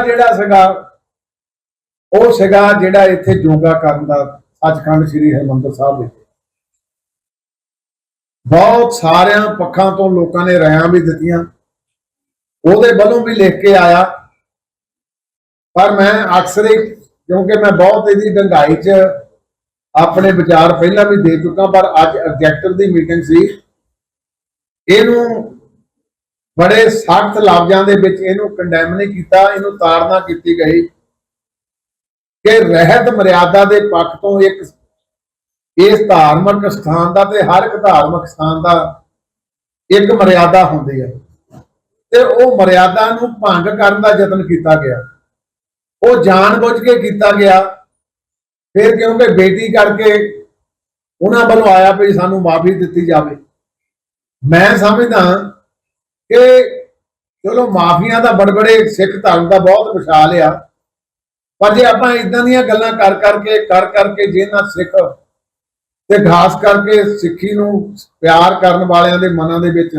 ਜਿਹੜਾ ਸੀਗਾ, ਉਹ ਸੀਗਾ ਜਿਹੜਾ ਇੱਥੇ ਯੋਗਾ ਕਰਨ ਦਾ ਸੱਚਖੰਡ ਸ੍ਰੀ ਹਰਿਮੰਦਰ ਸਾਹਿਬ ਵਿੱਚ ਬਹੁਤ ਸਾਰਿਆਂ ਪੱਖਾਂ ਤੋਂ ਲੋਕਾਂ ਨੇ ਰਾਇਆਂ ਵੀ ਦਿੱਤੀਆਂ। ਉਹਦੇ ਵੱਲੋਂ ਵੀ ਲਿਖ ਕੇ ਆਇਆ। ਪਰ ਮੈਂ ਅਕਸਰ ਹੀ, ਕਿਉਂਕਿ ਮੈਂ ਬਹੁਤ ਇਹਦੀ ਡੰਗਾਈ 'ਚ ਆਪਣੇ ਵਿਚਾਰ ਪਹਿਲਾਂ ਵੀ ਦੇ ਚੁੱਕਾ, ਪਰ ਅੱਜ ਐਗਜ਼ੈਕਟਿਵ ਦੀ ਮੀਟਿੰਗ ਸੀ। ਇਹਨੂੰ ਬੜੇ ਸਖਤ ਲਫ਼ਜ਼ਾਂ ਦੇ ਵਿੱਚ ਇਹਨੂੰ ਕੰਡੈਮ ਨਹੀਂ ਕੀਤਾ, ਇਹਨੂੰ ਤਾੜਨਾ ਕੀਤੀ ਗਈ ਕਿ ਰਹਿਤ ਮਰਿਆਦਾ ਦੇ ਪੱਖ ਤੋਂ ਇੱਕ ਇਸ ਧਾਰਮਿਕ ਸਥਾਨ ਦਾ ਤੇ ਹਰ ਇੱਕ ਧਾਰਮਿਕ ਸਥਾਨ ਦਾ ਇੱਕ ਮਰਿਆਦਾ ਹੁੰਦੀ ਹੈ ਤੇ ਉਹ ਮਰਿਆਦਾ ਨੂੰ ਭੰਗ ਕਰਨ ਦਾ ਯਤਨ ਕੀਤਾ ਗਿਆ। ਉਹ ਜਾਣਬੁੱਝ ਕੇ ਕੀਤਾ ਗਿਆ। ਫਿਰ ਕਿਉਂਕਿ ਬੇਟੀ ਕਰਕੇ ਉਹਨਾਂ ਵੱਲੋਂ ਆਇਆ ਵੀ ਸਾਨੂੰ ਮਾਫੀ ਦਿੱਤੀ ਜਾਵੇ। ਮੈਂ ਸਮਝਦਾ ਕਿ ਚਲੋ ਮਾਫੀਆਂ ਦਾ ਬੜਬੜੇ, ਸਿੱਖ ਧਰਮ ਦਾ ਬਹੁਤ ਵਿਸ਼ਾਲ ਆ। ਪਰ ਜੇ ਆਪਾਂ ਇਦਾਂ ਦੀਆਂ ਗੱਲਾਂ ਕਰ ਕਰਕੇ ਕਰ ਕਰਕੇ ਜਿਹਨਾਂ ਸਿੱਖ ਤੇ ਖਾਸ ਕਰਕੇ ਸਿੱਖੀ ਨੂੰ ਪਿਆਰ ਕਰਨ ਵਾਲਿਆਂ ਦੇ ਮਨਾਂ ਦੇ ਵਿੱਚ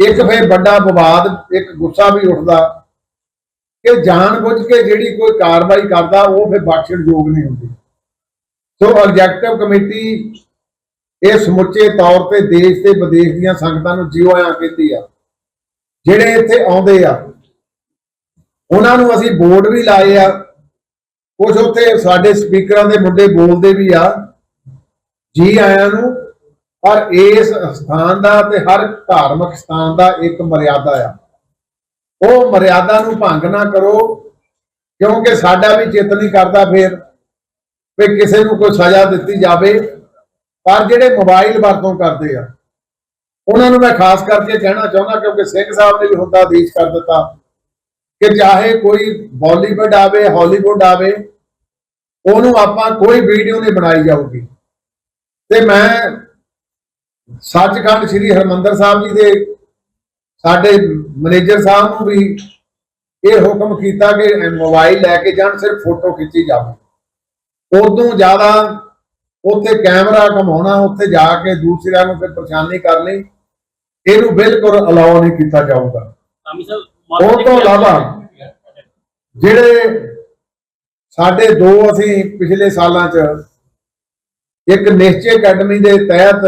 ਇੱਕ ਫੇਰ ਵੱਡਾ ਵਿਵਾਦ, ਇੱਕ ਗੁੱਸਾ ਵੀ ਉੱਠਦਾ ਕਿ ਜਾਣਬੁੱਝ ਕੇ ਜਿਹੜੀ ਕੋਈ ਕਾਰਵਾਈ ਕਰਦਾ, ਉਹ ਫਿਰ ਬਖਸ਼ਣਯੋਗ ਨਹੀਂ ਹੁੰਦੀ। ਸੋ ਐਗਜ਼ੈਕਟਿਵ ਕਮੇਟੀ ਇਹ ਸਮੁੱਚੇ ਤੌਰ ਤੇ ਦੇਸ਼ ਤੇ ਵਿਦੇਸ਼ ਦੀਆਂ ਸੰਗਤਾਂ ਨੂੰ ਜਿਉ ਆਇਆਂ ਕਹਿੰਦੀ ਆ। ਜਿਹੜੇ ਇੱਥੇ ਆਉਂਦੇ ਆ, ਉਹਨਾਂ ਨੂੰ ਅਸੀਂ ਬੋਰਡ ਵੀ ਲਾਏ ਆ। ਕੁਝ ਉੱਥੇ ਸਾਡੇ ਸਪੀਕਰਾਂ ਦੇ ਮੁੰਡੇ ਬੋਲਦੇ ਵੀ ਆ, ਜੀ ਆਇਆਂ ਨੂੰ, ਪਰ ਇਸ ਸਥਾਨ ਦਾ ਤੇ ਹਰ ਧਾਰਮਿਕ ਸਥਾਨ ਦਾ ਇੱਕ ਮਰਿਆਦਾ ਆ। ਉਹ ਮਰਿਆਦਾ ਨੂੰ ਭੰਗ ਨਾ ਕਰੋ, ਕਿਉਂਕਿ ਸਾਡਾ ਵੀ ਚਿੱਤ ਨਹੀਂ ਕਰਦਾ ਫੇਰ, ਵੀ ਕਿਸੇ ਨੂੰ ਕੋਈ ਸਜ਼ਾ ਦਿੱਤੀ ਜਾਵੇ। ਪਰ ਜਿਹੜੇ ਮੋਬਾਈਲ ਵਰਤੋਂ ਕਰਦੇ ਆ, ਉਹਨਾਂ ਨੂੰ ਮੈਂ ਖਾਸ ਕਰਕੇ ਕਹਿਣਾ ਚਾਹੁੰਦਾ ਕਿਉਂਕਿ ਸਿੰਘ ਸਾਹਿਬ ਨੇ ਵੀ ਹੁੰਦਾ ਆਦੇਸ਼ ਕਰ ਦਿੱਤਾ ਕਿ ਚਾਹੇ ਕੋਈ ਬਾਲੀਵੁੱਡ ਆਵੇ, ਹਾਲੀਵੁੱਡ ਆਵੇ, ਉਹਨੂੰ ਆਪਾਂ ਕੋਈ ਵੀਡੀਓ ਨਹੀਂ ਬਣਾਈ ਜਾਊਗੀ। ਤੇ ਮੈਂ ਸੱਚਖੰਡ ਸ੍ਰੀ ਹਰਮੰਦਰ ਸਾਹਿਬ ਜੀ ਦੇ ਸਾਡੇ ਮੈਨੇਜਰ ਸਾਹਿਬ ਨੂੰ ਵੀ ਇਹ ਹੁਕਮ ਕੀਤਾ ਕਿ ਮੋਬਾਈਲ ਲੈ ਕੇ ਜਾਣ, ਸਿਰਫ ਫੋਟੋ ਖਿੱਚੀ ਜਾਵੇ। ਉਦੋਂ ਜ਼ਿਆਦਾ ਉੱਥੇ ਕੈਮਰਾ ਘਮਾਉਣਾ ਉੱਥੇ ਜਾ ਕੇ ਦੂਸਰਿਆਂ ਨੂੰ ਫਿਰ ਪਰੇਸ਼ਾਨੀ ਕਰਨੀ ਇਹਨੂੰ ਬਿਲਕੁਲ ਅਲਾਉ ਨਹੀਂ ਕੀਤਾ ਜਾਊਗਾ। ਉਹ ਤੋਂ ਇਲਾਵਾ ਜਿਹੜੇ ਸਾਡੇ ਦੋ ਅਸੀਂ ਪਿਛਲੇ ਸਾਲਾਂ 'ਚ ਇੱਕ ਨਿਸ਼ਚੈ ਅਕੈਡਮੀ ਦੇ ਤਹਿਤ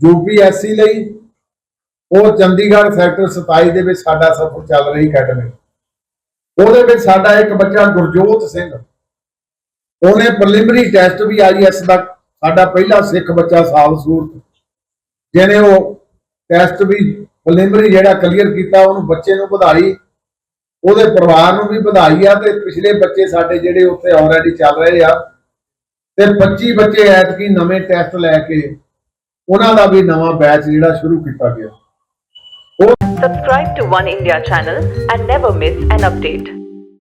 ਯੂਪੀਐਸਸੀ ਲਈ ਉਹ ਚੰਡੀਗੜ੍ਹ ਸੈਕਟਰ 27 ਦੇ ਵਿੱਚ ਸਾਡਾ ਸਫ਼ਰ ਚੱਲ ਰਹੀ ਅਕੈਡਮੀ। ਉਹਦੇ ਵਿੱਚ ਸਾਡਾ ਇੱਕ ਬੱਚਾ ਗੁਰਜੋਤ ਸਿੰਘ ਉਹਨੇ ਪ੍ਰੀਲਿਮਿਨਰੀ ਟੈਸਟ ਵੀ ਆਈਐਸ ਦਾ ਸਾਡਾ ਪਹਿਲਾ ਸਿੱਖ ਬੱਚਾ ਸਾਲ ਸੂਰਤ। ਜਿਹਨੇ ਉਹ ਟੈਸਟ ਵੀ ਪ੍ਰੀਲਿਮਿਨਰੀ ਜਿਹੜਾ ਕਲੀਅਰ ਕੀਤਾ, ਉਹਨੂੰ ਬੱਚੇ ਨੂੰ ਵਧਾਈ। ਉਹਦੇ ਪਰਿਵਾਰ ਨੂੰ ਵੀ ਵਧਾਈ ਆ ਤੇ ਪਿਛਲੇ ਬੱਚੇ ਸਾਡੇ ਜਿਹੜੇ ਉੱਥੇ ਆਲਰੇਡੀ ਚੱਲ ਰਹੇ ਆ। ਤੇ 25 ਬੱਚੇ ਐਤਕੀ ਨਵੇਂ ਟੈਸਟ ਲੈ ਕੇ ਉਹਨਾਂ ਦਾ ਵੀ ਨਵਾਂ ਬੈਚ ਜਿਹੜਾ ਸ਼ੁਰੂ ਕੀਤਾ ਗਿਆ। Subscribe to One India channel and never miss an update.